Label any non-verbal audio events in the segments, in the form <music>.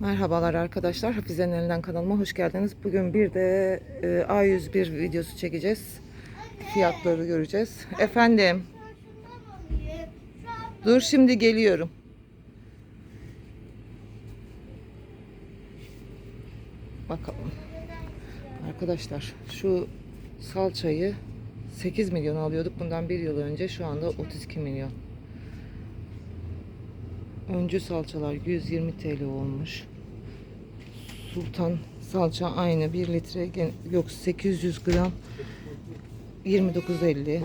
Merhabalar arkadaşlar. Hafize'nin elinden kanalıma hoş geldiniz. Bugün bir de e, A101 videosu çekeceğiz. Fiyatları göreceğiz. Efendim. Dur şimdi geliyorum. Bakalım. Arkadaşlar şu salçayı 8 milyon alıyorduk bundan bir yıl önce. Şu anda 32 milyon. Öncü salçalar 120 TL olmuş. Sultan salça aynı 1 litre yok 800 gram 29.50.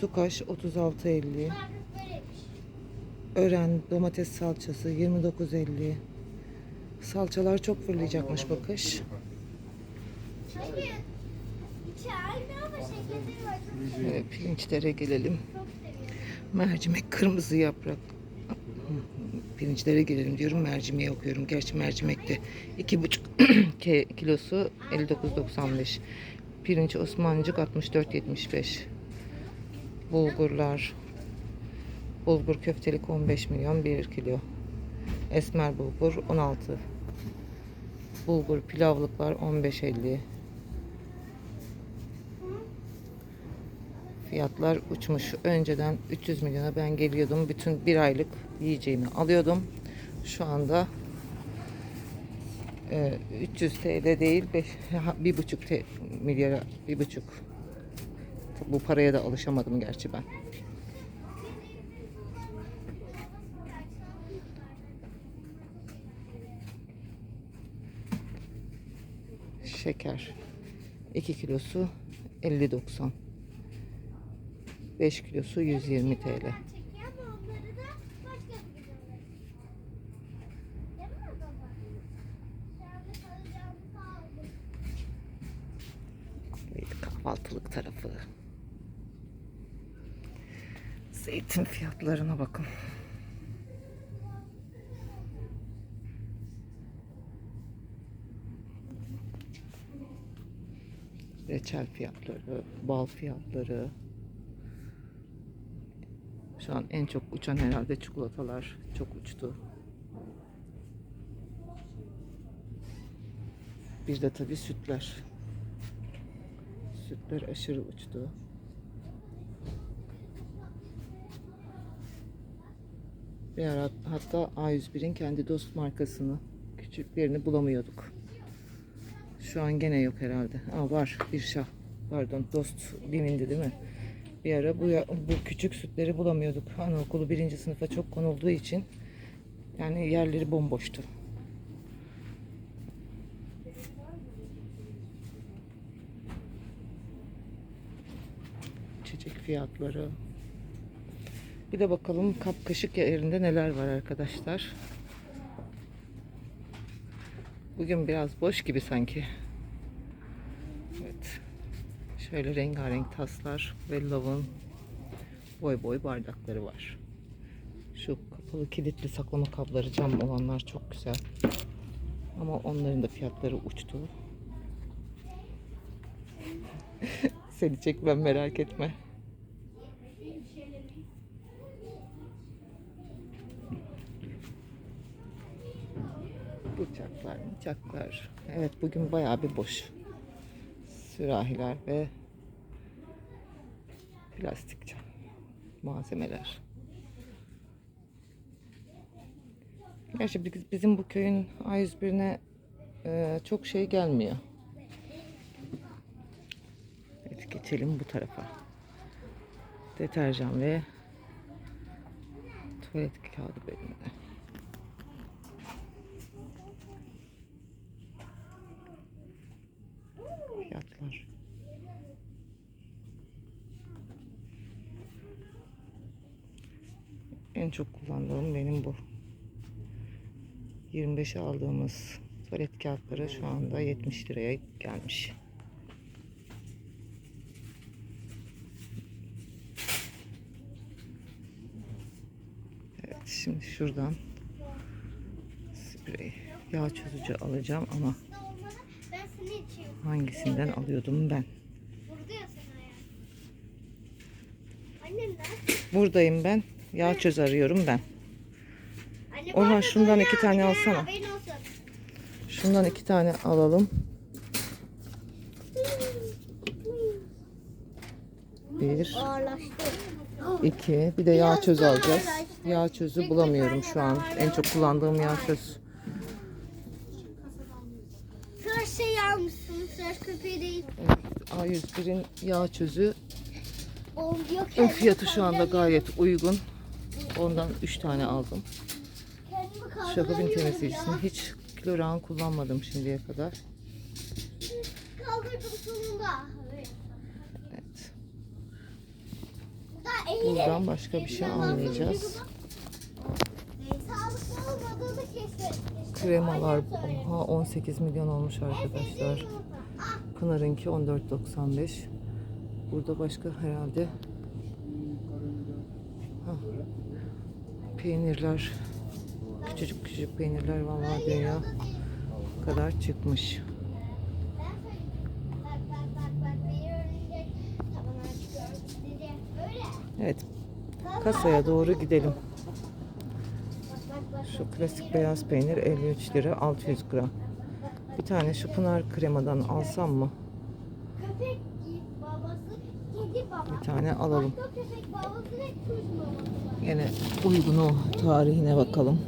Tukaş 36.50. Ören domates salçası 29.50. Salçalar çok fırlayacakmış bu kış. Hayır. Çay ama şekeri var. Çok Şöyle pirinçlere gelelim. Mercimek kırmızı yaprak. Pirinçlere gelelim diyorum. Mercimeği okuyorum. Gerçi mercimek de iki buçuk <clears throat> ki- kilosu 59.95. Pirinç Osmancık 64.75. Bulgurlar. Bulgur köftelik 15 milyon 1 kilo. Esmer bulgur 16. Bulgur pilavlıklar 15.50. Fiyatlar uçmuş. Önceden 300 milyona ben geliyordum. Bütün bir aylık yiyeceğimi alıyordum. Şu anda e, 300 TL değil, beş- ha, bir buçuk te- milyara, bir buçuk. Bu paraya da alışamadım gerçi ben. Şeker. 2 kilosu 50.90. 5 kilosu 120 TL. Kahvaltılık tarafı. Zeytin fiyatlarına bakın. Reçel fiyatları, bal fiyatları. Şu an en çok uçan herhalde çikolatalar çok uçtu. Bir de tabii sütler. Sütler aşırı uçtu. Bir ara hatta A101'in kendi dost markasını küçüklerini bulamıyorduk. Şu an gene yok herhalde. Aa var bir şah. Pardon dost bimindi değil mi? Bir ara bu, bu küçük sütleri bulamıyorduk. Anaokulu birinci sınıfa çok konulduğu için yani yerleri bomboştu. içecek fiyatları. Bir de bakalım kap kaşık yerinde neler var arkadaşlar. Bugün biraz boş gibi sanki. Şöyle rengarenk taslar ve lavın boy boy bardakları var. Şu kapalı kilitli saklama kabları cam olanlar çok güzel. Ama onların da fiyatları uçtu. <laughs> Seni çekmem merak etme. Bıçaklar, bıçaklar. Evet bugün bayağı bir boş. Sürahiler ve plastik cam malzemeler. Gerçi biz- bizim bu köyün A101'ine e, çok şey gelmiyor. Evet geçelim bu tarafa. Deterjan ve tuvalet kağıdı bölümüne. Fiyatlar. En çok kullandığım benim bu. 25'e aldığımız tuvalet kağıtları şu anda 70 liraya gelmiş. Evet şimdi şuradan sprey yağ çözücü alacağım ama hangisinden alıyordum ben? Buradayım ben. Yağ çöz arıyorum ben. Orhan şundan iki tane alsana. Şundan iki tane alalım. Bir, iki. Bir de yağ çöz alacağız. Yağ çözü bulamıyorum şu an. En çok kullandığım yağ çöz. Tıraş şey almışsın. Tıraş köpeği değil. A101'in yağ çözü fiyatı şu anda gayet uygun. Ondan 3 tane aldım. Şakabin temizleyicisini hiç kloran kullanmadım şimdiye kadar. Kaldırdım sonunda. Evet. Buradan başka bir şey almayacağız. Kremalar oha 18 milyon olmuş arkadaşlar. Ah, Pınar'ınki 14.95. Burada başka herhalde. Peynirler küçücük küçücük peynirler vallahi dünya kadar çıkmış. Evet kasaya doğru gidelim. Şu klasik beyaz peynir 53 lira 600 gram. Bir tane şu Pınar kremadan alsam mı? Köpek. Bir tane alalım. Yine uygun o tarihine bakalım.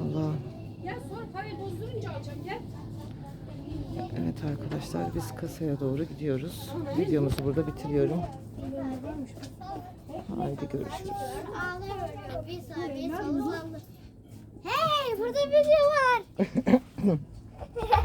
Allah. Evet arkadaşlar biz kasaya doğru gidiyoruz. Videomuzu burada bitiriyorum. Haydi görüşürüz. Ei, Hey burada biri var.